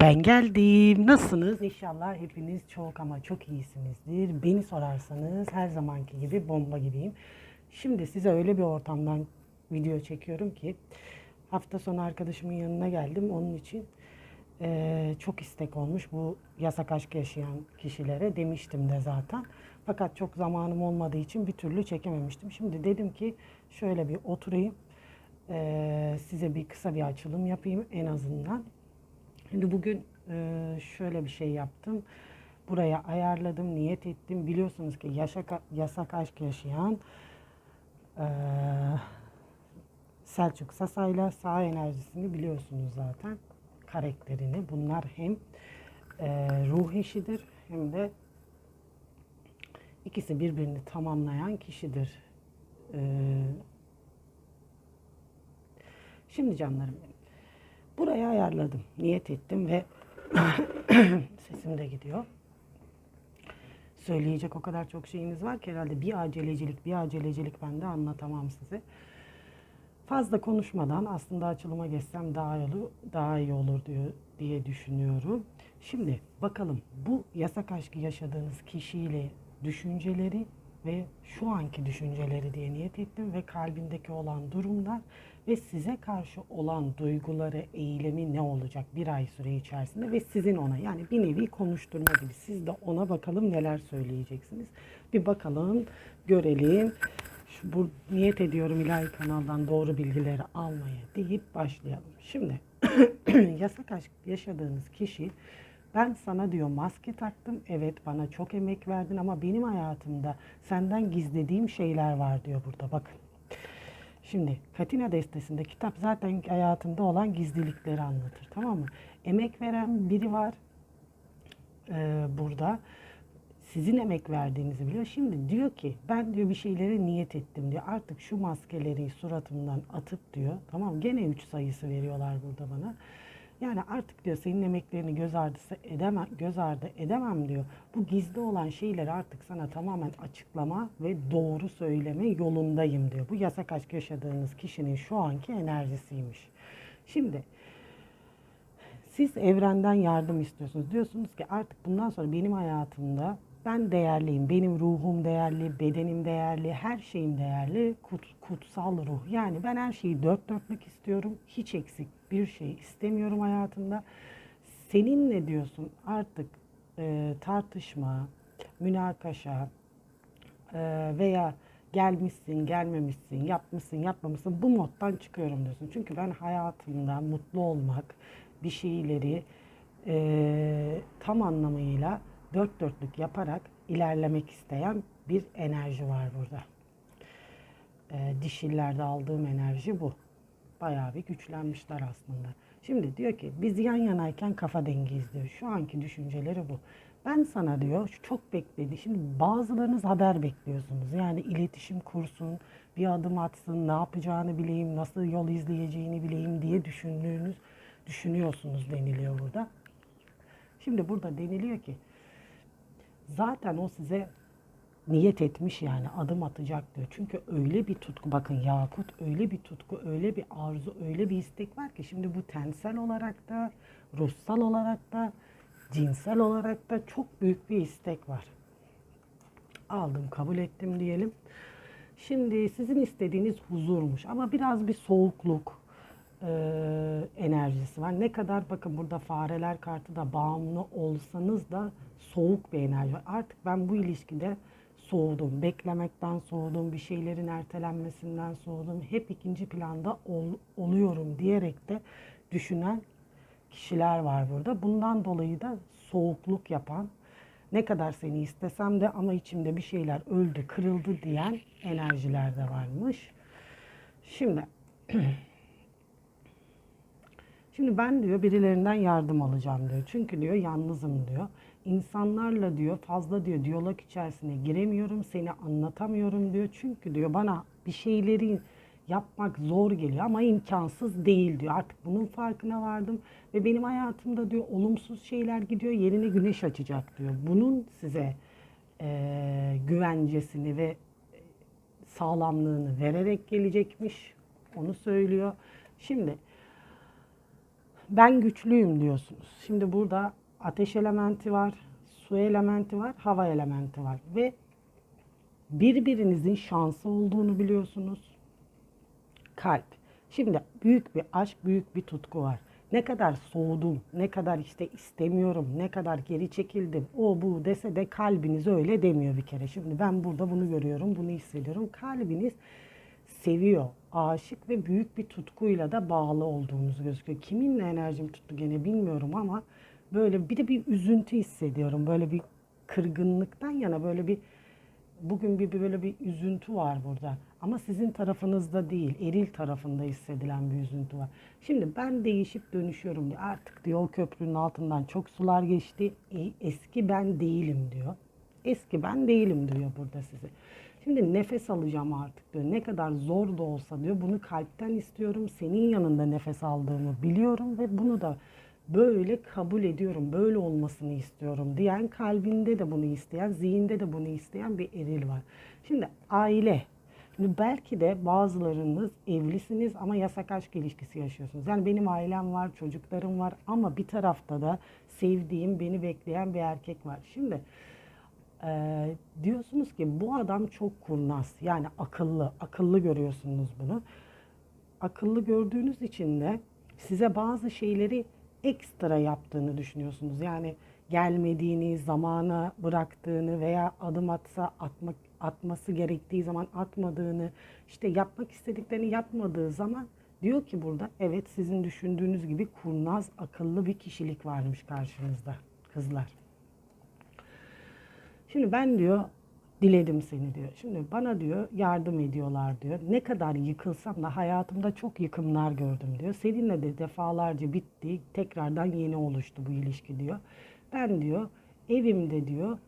Ben geldim. Nasılsınız? İnşallah hepiniz çok ama çok iyisinizdir. Beni sorarsanız her zamanki gibi bomba gibiyim. Şimdi size öyle bir ortamdan video çekiyorum ki hafta sonu arkadaşımın yanına geldim. Onun için eee, çok istek olmuş bu yasak aşk yaşayan kişilere demiştim de zaten. Fakat çok zamanım olmadığı için bir türlü çekememiştim. Şimdi dedim ki şöyle bir oturayım. eee, size bir kısa bir açılım yapayım en azından. Şimdi bugün e, şöyle bir şey yaptım. Buraya ayarladım, niyet ettim. Biliyorsunuz ki yaşak, yasak aşk yaşayan e, Selçuk Sasa'yla sağ enerjisini biliyorsunuz zaten. Karakterini. Bunlar hem e, ruh eşidir hem de ikisi birbirini tamamlayan kişidir. Şimdi canlarım. Buraya ayarladım. Niyet ettim ve sesim de gidiyor. Söyleyecek o kadar çok şeyiniz var ki herhalde bir acelecilik, bir acelecilik ben de anlatamam size. Fazla konuşmadan aslında açılıma geçsem daha iyi olur, daha iyi olur diyor, diye düşünüyorum. Şimdi bakalım bu yasak aşkı yaşadığınız kişiyle düşünceleri ve şu anki düşünceleri diye niyet ettim ve kalbindeki olan durumlar ve size karşı olan duyguları, eylemi ne olacak bir ay süre içerisinde ve sizin ona yani bir nevi konuşturma gibi siz de ona bakalım neler söyleyeceksiniz. Bir bakalım, görelim. Şu, bu, niyet ediyorum ilahi kanaldan doğru bilgileri almaya deyip başlayalım. Şimdi yasak aşk yaşadığınız kişi ben sana diyor maske taktım. Evet bana çok emek verdin ama benim hayatımda senden gizlediğim şeyler var diyor burada bakın. Şimdi Katina destesinde kitap zaten hayatında olan gizlilikleri anlatır tamam mı? Emek veren biri var ee, burada. Sizin emek verdiğinizi biliyor. Şimdi diyor ki ben diyor bir şeylere niyet ettim diyor. Artık şu maskeleri suratımdan atıp diyor. Tamam gene 3 sayısı veriyorlar burada bana. Yani artık diyor senin emeklerini göz ardı edemem, göz ardı edemem diyor. Bu gizli olan şeyleri artık sana tamamen açıklama ve doğru söyleme yolundayım diyor. Bu yasak aşk yaşadığınız kişinin şu anki enerjisiymiş. Şimdi siz evrenden yardım istiyorsunuz. Diyorsunuz ki artık bundan sonra benim hayatımda ben değerliyim. Benim ruhum değerli, bedenim değerli, her şeyim değerli. Kut, kutsal ruh. Yani ben her şeyi dört dörtlük istiyorum. Hiç eksik bir şey istemiyorum hayatımda. Seninle diyorsun artık e, tartışma, münakaşa e, veya gelmişsin, gelmemişsin, yapmışsın, yapmamışsın bu moddan çıkıyorum diyorsun. Çünkü ben hayatımda mutlu olmak, bir şeyleri e, tam anlamıyla dört dörtlük yaparak ilerlemek isteyen bir enerji var burada. E, dişillerde aldığım enerji bu. Bayağı bir güçlenmişler aslında. Şimdi diyor ki biz yan yanayken kafa dengiyiz diyor. Şu anki düşünceleri bu. Ben sana diyor çok bekledi. Şimdi bazılarınız haber bekliyorsunuz. Yani iletişim kursun, bir adım atsın, ne yapacağını bileyim, nasıl yol izleyeceğini bileyim diye düşündüğünüz, düşünüyorsunuz deniliyor burada. Şimdi burada deniliyor ki zaten o size niyet etmiş yani adım atacak diyor. Çünkü öyle bir tutku bakın Yakut öyle bir tutku, öyle bir arzu, öyle bir istek var ki şimdi bu tensel olarak da, ruhsal olarak da, cinsel olarak da çok büyük bir istek var. Aldım, kabul ettim diyelim. Şimdi sizin istediğiniz huzurmuş ama biraz bir soğukluk e, enerjisi var. Ne kadar bakın burada fareler kartı da bağımlı olsanız da soğuk bir enerji var. Artık ben bu ilişkide soğudum. Beklemekten soğudum. Bir şeylerin ertelenmesinden soğudum. Hep ikinci planda ol, oluyorum diyerek de düşünen kişiler var burada. Bundan dolayı da soğukluk yapan, ne kadar seni istesem de ama içimde bir şeyler öldü, kırıldı diyen enerjiler de varmış. Şimdi Şimdi ben diyor birilerinden yardım alacağım diyor. Çünkü diyor yalnızım diyor. İnsanlarla diyor fazla diyor diyalog içerisine giremiyorum. Seni anlatamıyorum diyor. Çünkü diyor bana bir şeyleri yapmak zor geliyor ama imkansız değil diyor. Artık bunun farkına vardım ve benim hayatımda diyor olumsuz şeyler gidiyor. Yerine güneş açacak diyor. Bunun size eee, güvencesini ve sağlamlığını vererek gelecekmiş. Onu söylüyor. Şimdi ben güçlüyüm diyorsunuz. Şimdi burada ateş elementi var, su elementi var, hava elementi var ve birbirinizin şansı olduğunu biliyorsunuz. Kalp. Şimdi büyük bir aşk, büyük bir tutku var. Ne kadar soğudum, ne kadar işte istemiyorum, ne kadar geri çekildim, o bu dese de kalbiniz öyle demiyor bir kere. Şimdi ben burada bunu görüyorum, bunu hissediyorum. Kalbiniz seviyor, aşık ve büyük bir tutkuyla da bağlı olduğunuz gözüküyor. Kiminle enerjim tuttu gene bilmiyorum ama böyle bir de bir üzüntü hissediyorum. Böyle bir kırgınlıktan yana böyle bir bugün bir bir böyle bir üzüntü var burada. Ama sizin tarafınızda değil, eril tarafında hissedilen bir üzüntü var. Şimdi ben değişip dönüşüyorum diyor. Artık diyor köprünün altından çok sular geçti. E, eski ben değilim diyor. Eski ben değilim diyor burada size. Şimdi nefes alacağım artık diyor. Ne kadar zor da olsa diyor. Bunu kalpten istiyorum. Senin yanında nefes aldığımı biliyorum ve bunu da böyle kabul ediyorum. Böyle olmasını istiyorum diyen kalbinde de bunu isteyen, zihinde de bunu isteyen bir eril var. Şimdi aile. Şimdi belki de bazılarınız evlisiniz ama yasak aşk ilişkisi yaşıyorsunuz. Yani benim ailem var, çocuklarım var ama bir tarafta da sevdiğim, beni bekleyen bir erkek var. Şimdi ee, diyorsunuz ki bu adam çok kurnaz. Yani akıllı akıllı görüyorsunuz bunu. Akıllı gördüğünüz için de size bazı şeyleri ekstra yaptığını düşünüyorsunuz. Yani gelmediğini zamana bıraktığını veya adım atsa atmak atması gerektiği zaman atmadığını işte yapmak istediklerini yapmadığı zaman diyor ki burada evet sizin düşündüğünüz gibi kurnaz akıllı bir kişilik varmış karşınızda kızlar. Şimdi ben diyor diledim seni diyor. Şimdi bana diyor yardım ediyorlar diyor. Ne kadar yıkılsam da hayatımda çok yıkımlar gördüm diyor. Seninle de defalarca bitti. Tekrardan yeni oluştu bu ilişki diyor. Ben diyor evimde diyor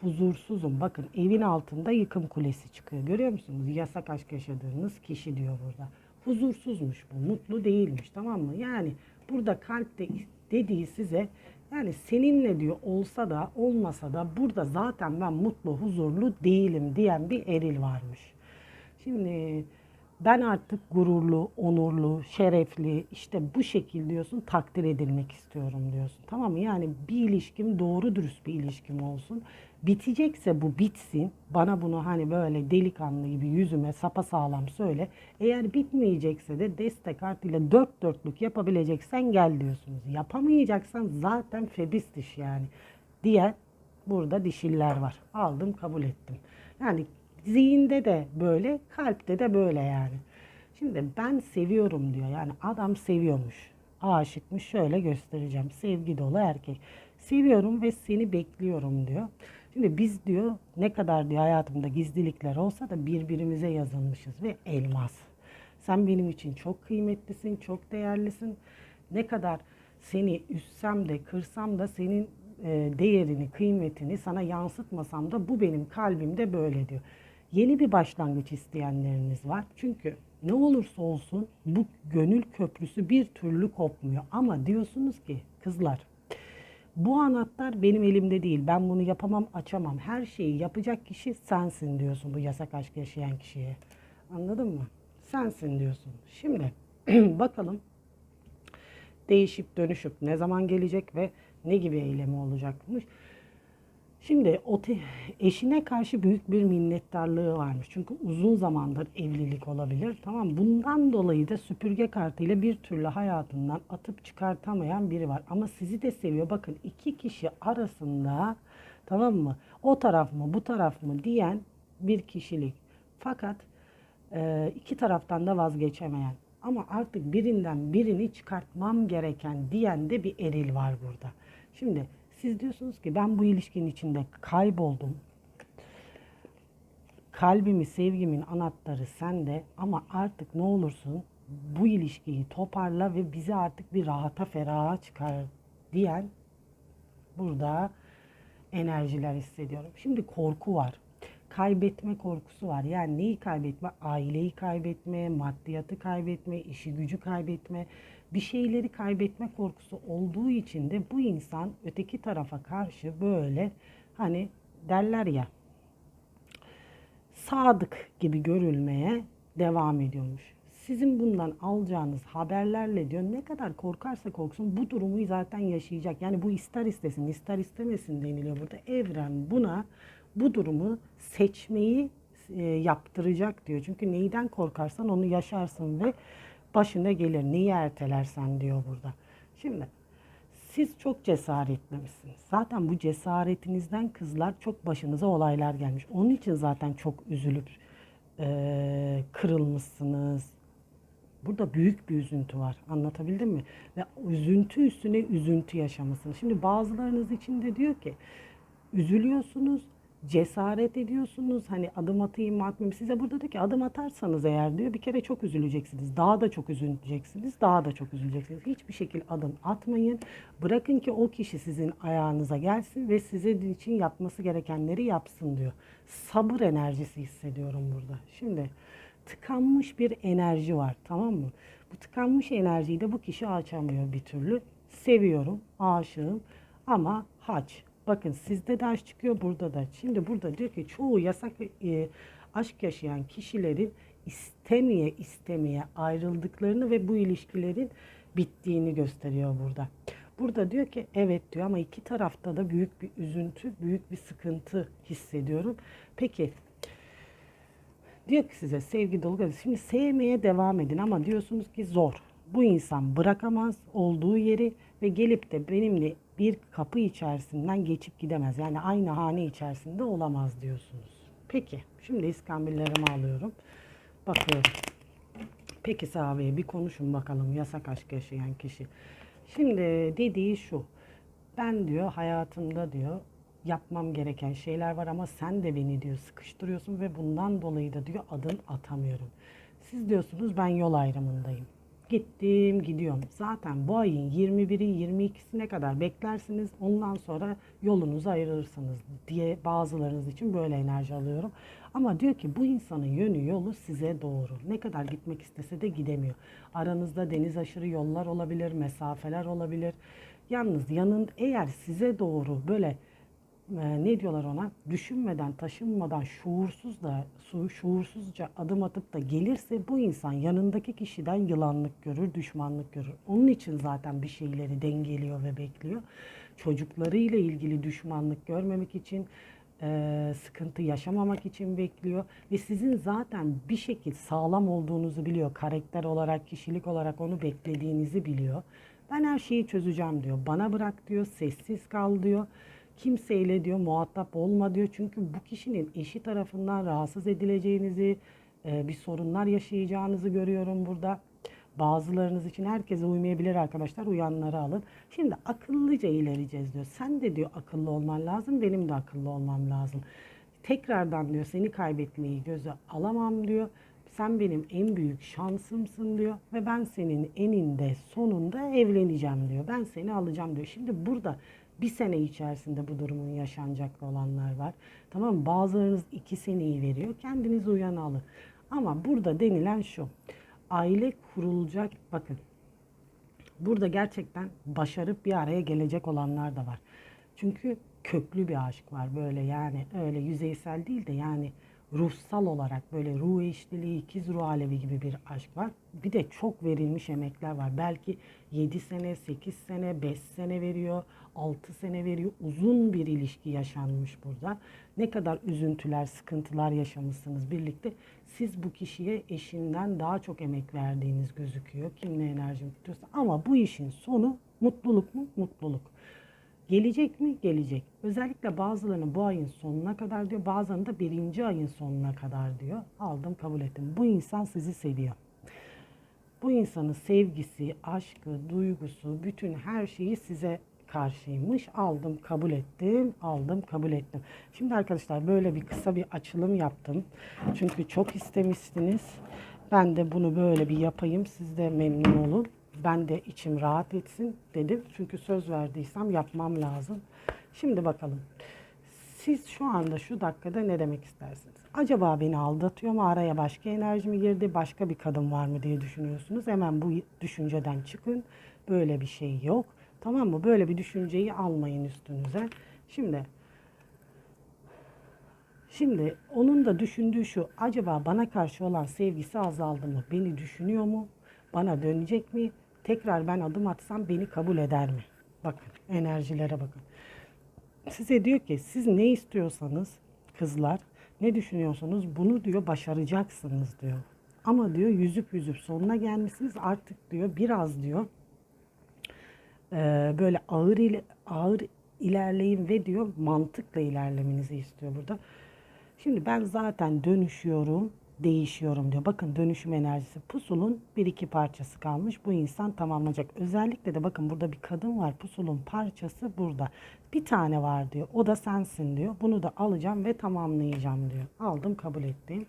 huzursuzum. Bakın evin altında yıkım kulesi çıkıyor. Görüyor musunuz? Yasak aşk yaşadığınız kişi diyor burada. Huzursuzmuş bu. Mutlu değilmiş tamam mı? Yani burada kalpte dediği size yani seninle diyor olsa da olmasa da burada zaten ben mutlu, huzurlu değilim diyen bir eril varmış. Şimdi ben artık gururlu, onurlu, şerefli işte bu şekil diyorsun takdir edilmek istiyorum diyorsun. Tamam mı? Yani bir ilişkim doğru dürüst bir ilişkim olsun. Bitecekse bu bitsin. Bana bunu hani böyle delikanlı gibi yüzüme sapasağlam söyle. Eğer bitmeyecekse de destek artıyla dört dörtlük yapabileceksen gel diyorsunuz. Yapamayacaksan zaten febis diş yani diye burada dişiller var. Aldım kabul ettim. Yani zihinde de böyle, kalpte de böyle yani. Şimdi ben seviyorum diyor. Yani adam seviyormuş. Aşıkmış şöyle göstereceğim. Sevgi dolu erkek. Seviyorum ve seni bekliyorum diyor. Şimdi biz diyor ne kadar diyor hayatımda gizlilikler olsa da birbirimize yazılmışız ve elmas. Sen benim için çok kıymetlisin, çok değerlisin. Ne kadar seni üssem de kırsam da senin e, değerini, kıymetini sana yansıtmasam da bu benim kalbimde böyle diyor. Yeni bir başlangıç isteyenleriniz var. Çünkü ne olursa olsun bu gönül köprüsü bir türlü kopmuyor. Ama diyorsunuz ki kızlar bu anahtar benim elimde değil. Ben bunu yapamam, açamam. Her şeyi yapacak kişi sensin diyorsun bu yasak aşk yaşayan kişiye. Anladın mı? Sensin diyorsun. Şimdi bakalım değişip dönüşüp ne zaman gelecek ve ne gibi eylemi olacakmış. Şimdi o te- eşine karşı büyük bir minnettarlığı varmış. Çünkü uzun zamandır evlilik olabilir. Tamam Bundan dolayı da süpürge kartıyla bir türlü hayatından atıp çıkartamayan biri var. Ama sizi de seviyor. Bakın iki kişi arasında tamam mı? O taraf mı bu taraf mı diyen bir kişilik. Fakat e, iki taraftan da vazgeçemeyen ama artık birinden birini çıkartmam gereken diyen de bir eril var burada. Şimdi siz diyorsunuz ki ben bu ilişkinin içinde kayboldum. Kalbimi, sevgimin anahtarı sende ama artık ne olursun bu ilişkiyi toparla ve bizi artık bir rahata feraha çıkar diyen burada enerjiler hissediyorum. Şimdi korku var. Kaybetme korkusu var. Yani neyi kaybetme? Aileyi kaybetme, maddiyatı kaybetme, işi gücü kaybetme, bir şeyleri kaybetme korkusu olduğu için de bu insan öteki tarafa karşı böyle hani derler ya sadık gibi görülmeye devam ediyormuş. Sizin bundan alacağınız haberlerle diyor ne kadar korkarsa korksun bu durumu zaten yaşayacak. Yani bu ister istesin ister istemesin deniliyor burada. Evren buna bu durumu seçmeyi e, yaptıracak diyor. Çünkü neyden korkarsan onu yaşarsın ve başına gelir. Neyi ertelersen diyor burada. Şimdi siz çok cesaretlemişsiniz. Zaten bu cesaretinizden kızlar çok başınıza olaylar gelmiş. Onun için zaten çok üzülüp eee, kırılmışsınız. Burada büyük bir üzüntü var. Anlatabildim mi? Ve üzüntü üstüne üzüntü yaşamışsınız. Şimdi bazılarınız için de diyor ki üzülüyorsunuz, cesaret ediyorsunuz. Hani adım atayım mı atmayayım. Size burada diyor ki adım atarsanız eğer diyor bir kere çok üzüleceksiniz. Daha da çok üzüleceksiniz. Daha da çok üzüleceksiniz. Hiçbir şekilde adım atmayın. Bırakın ki o kişi sizin ayağınıza gelsin ve sizin için yapması gerekenleri yapsın diyor. Sabır enerjisi hissediyorum burada. Şimdi tıkanmış bir enerji var tamam mı? Bu tıkanmış enerjiyi de bu kişi açamıyor bir türlü. Seviyorum, aşığım ama haç. Bakın sizde de aşk çıkıyor burada da. Şimdi burada diyor ki çoğu yasak e, aşk yaşayan kişilerin istemeye istemeye ayrıldıklarını ve bu ilişkilerin bittiğini gösteriyor burada. Burada diyor ki evet diyor ama iki tarafta da büyük bir üzüntü, büyük bir sıkıntı hissediyorum. Peki Diyor ki size sevgi dolu gaz- Şimdi sevmeye devam edin ama diyorsunuz ki zor. Bu insan bırakamaz olduğu yeri ve gelip de benimle bir kapı içerisinden geçip gidemez. Yani aynı hane içerisinde olamaz diyorsunuz. Peki şimdi iskambillerimi alıyorum. Bakıyorum. Peki sahabeye bir konuşun bakalım yasak aşk yaşayan kişi. Şimdi dediği şu. Ben diyor hayatımda diyor yapmam gereken şeyler var ama sen de beni diyor sıkıştırıyorsun ve bundan dolayı da diyor adım atamıyorum. Siz diyorsunuz ben yol ayrımındayım. Gittim gidiyorum. Zaten bu ayın 21'i 22'sine kadar beklersiniz. Ondan sonra yolunuzu ayırırsınız diye bazılarınız için böyle enerji alıyorum. Ama diyor ki bu insanın yönü yolu size doğru. Ne kadar gitmek istese de gidemiyor. Aranızda deniz aşırı yollar olabilir, mesafeler olabilir. Yalnız yanın eğer size doğru böyle e, ne diyorlar ona düşünmeden taşınmadan şuursuz da su- şuursuzca adım atıp da gelirse bu insan yanındaki kişiden yılanlık görür, düşmanlık görür. Onun için zaten bir şeyleri dengeliyor ve bekliyor. Çocuklarıyla ilgili düşmanlık görmemek için e, sıkıntı yaşamamak için bekliyor ve sizin zaten bir şekilde sağlam olduğunuzu biliyor. Karakter olarak, kişilik olarak onu beklediğinizi biliyor. Ben her şeyi çözeceğim diyor. Bana bırak diyor, sessiz kal diyor. Kimseyle diyor muhatap olma diyor. Çünkü bu kişinin eşi tarafından rahatsız edileceğinizi, e, bir sorunlar yaşayacağınızı görüyorum burada. Bazılarınız için herkese uymayabilir arkadaşlar. Uyanları alın. Şimdi akıllıca ilerleyeceğiz diyor. Sen de diyor akıllı olman lazım. Benim de akıllı olmam lazım. Tekrardan diyor seni kaybetmeyi göze alamam diyor. Sen benim en büyük şansımsın diyor ve ben senin eninde sonunda evleneceğim diyor. Ben seni alacağım diyor. Şimdi burada bir sene içerisinde bu durumun yaşanacak olanlar var. Tamam mı? Bazılarınız iki seneyi veriyor. Kendiniz uyan alın. Ama burada denilen şu. Aile kurulacak. Bakın burada gerçekten başarıp bir araya gelecek olanlar da var. Çünkü köklü bir aşk var böyle yani öyle yüzeysel değil de yani ruhsal olarak böyle ruh eşliliği, ikiz ruh alevi gibi bir aşk var. Bir de çok verilmiş emekler var. Belki 7 sene, 8 sene, 5 sene veriyor, 6 sene veriyor. Uzun bir ilişki yaşanmış burada. Ne kadar üzüntüler, sıkıntılar yaşamışsınız birlikte. Siz bu kişiye eşinden daha çok emek verdiğiniz gözüküyor. Kimle enerjim tutuyorsa. Ama bu işin sonu mutluluk mu? Mutluluk. Gelecek mi? Gelecek. Özellikle bazılarının bu ayın sonuna kadar diyor. Bazılarının da birinci ayın sonuna kadar diyor. Aldım kabul ettim. Bu insan sizi seviyor. Bu insanın sevgisi, aşkı, duygusu, bütün her şeyi size karşıymış. Aldım, kabul ettim, aldım, kabul ettim. Şimdi arkadaşlar böyle bir kısa bir açılım yaptım. Çünkü çok istemiştiniz. Ben de bunu böyle bir yapayım. Siz de memnun olun. Ben de içim rahat etsin dedim. Çünkü söz verdiysem yapmam lazım. Şimdi bakalım. Siz şu anda şu dakikada ne demek istersiniz? Acaba beni aldatıyor mu? Araya başka enerji mi girdi? Başka bir kadın var mı diye düşünüyorsunuz. Hemen bu düşünceden çıkın. Böyle bir şey yok. Tamam mı? Böyle bir düşünceyi almayın üstünüze. Şimdi Şimdi onun da düşündüğü şu. Acaba bana karşı olan sevgisi azaldı mı? Beni düşünüyor mu? Bana dönecek mi? Tekrar ben adım atsam beni kabul eder mi? Bakın enerjilere bakın. Size diyor ki siz ne istiyorsanız kızlar ne düşünüyorsanız bunu diyor başaracaksınız diyor. Ama diyor yüzüp yüzüp sonuna gelmişsiniz artık diyor biraz diyor e, böyle ağır ile ağır ilerleyin ve diyor mantıkla ilerlemenizi istiyor burada. Şimdi ben zaten dönüşüyorum, değişiyorum diyor. Bakın dönüşüm enerjisi. Pusulun bir iki parçası kalmış. Bu insan tamamlanacak. Özellikle de bakın burada bir kadın var. Pusulun parçası burada. Bir tane var diyor. O da sensin diyor. Bunu da alacağım ve tamamlayacağım diyor. Aldım, kabul ettim.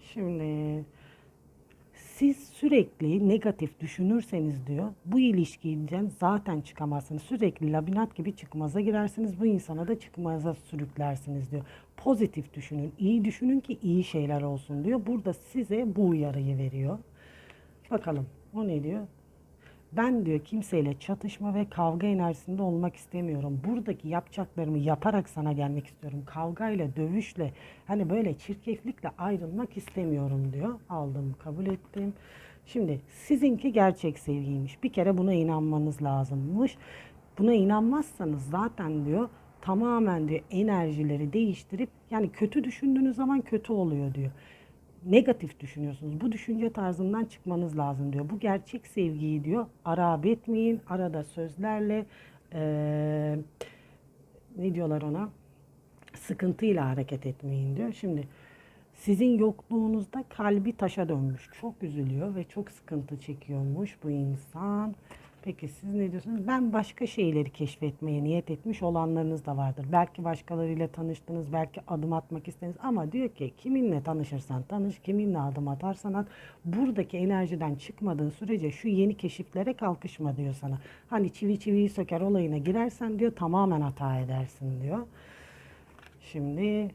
Şimdi siz sürekli negatif düşünürseniz diyor bu ilişkiden zaten çıkamazsınız. Sürekli labinat gibi çıkmaza girersiniz. Bu insana da çıkmaza sürüklersiniz diyor. Pozitif düşünün, iyi düşünün ki iyi şeyler olsun diyor. Burada size bu uyarıyı veriyor. Bakalım o ne diyor? Ben diyor kimseyle çatışma ve kavga enerjisinde olmak istemiyorum. Buradaki yapacaklarımı yaparak sana gelmek istiyorum. Kavgayla, dövüşle, hani böyle çirkeflikle ayrılmak istemiyorum diyor. Aldım, kabul ettim. Şimdi sizinki gerçek sevgiymiş. Bir kere buna inanmanız lazımmış. Buna inanmazsanız zaten diyor tamamen diyor enerjileri değiştirip yani kötü düşündüğünüz zaman kötü oluyor diyor negatif düşünüyorsunuz. Bu düşünce tarzından çıkmanız lazım diyor. Bu gerçek sevgiyi diyor arab etmeyin. Arada sözlerle eee, ne diyorlar ona? Sıkıntıyla hareket etmeyin diyor. Şimdi sizin yokluğunuzda kalbi taşa dönmüş. Çok üzülüyor ve çok sıkıntı çekiyormuş bu insan. Peki siz ne diyorsunuz? Ben başka şeyleri keşfetmeye niyet etmiş olanlarınız da vardır. Belki başkalarıyla tanıştınız, belki adım atmak istediniz ama diyor ki kiminle tanışırsan tanış, kiminle adım atarsan at. Buradaki enerjiden çıkmadığın sürece şu yeni keşiflere kalkışma diyor sana. Hani çivi çiviyi söker olayına girersen diyor tamamen hata edersin diyor. Şimdi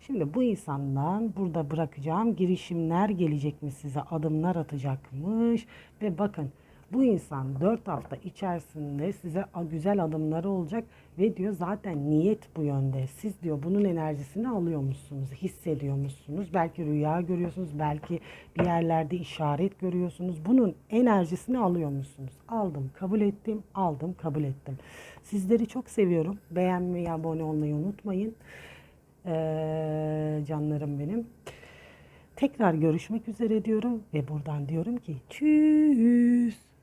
Şimdi bu insandan burada bırakacağım girişimler gelecekmiş size, adımlar atacakmış ve bakın bu insan 4 hafta içerisinde size güzel adımları olacak ve diyor zaten niyet bu yönde. Siz diyor bunun enerjisini alıyormuşsunuz, hissediyormuşsunuz. Belki rüya görüyorsunuz, belki bir yerlerde işaret görüyorsunuz. Bunun enerjisini alıyormuşsunuz. Aldım, kabul ettim, aldım, kabul ettim. Sizleri çok seviyorum. Beğenmeyi, abone olmayı unutmayın. Ee, canlarım benim. Tekrar görüşmek üzere diyorum ve buradan diyorum ki tschüss.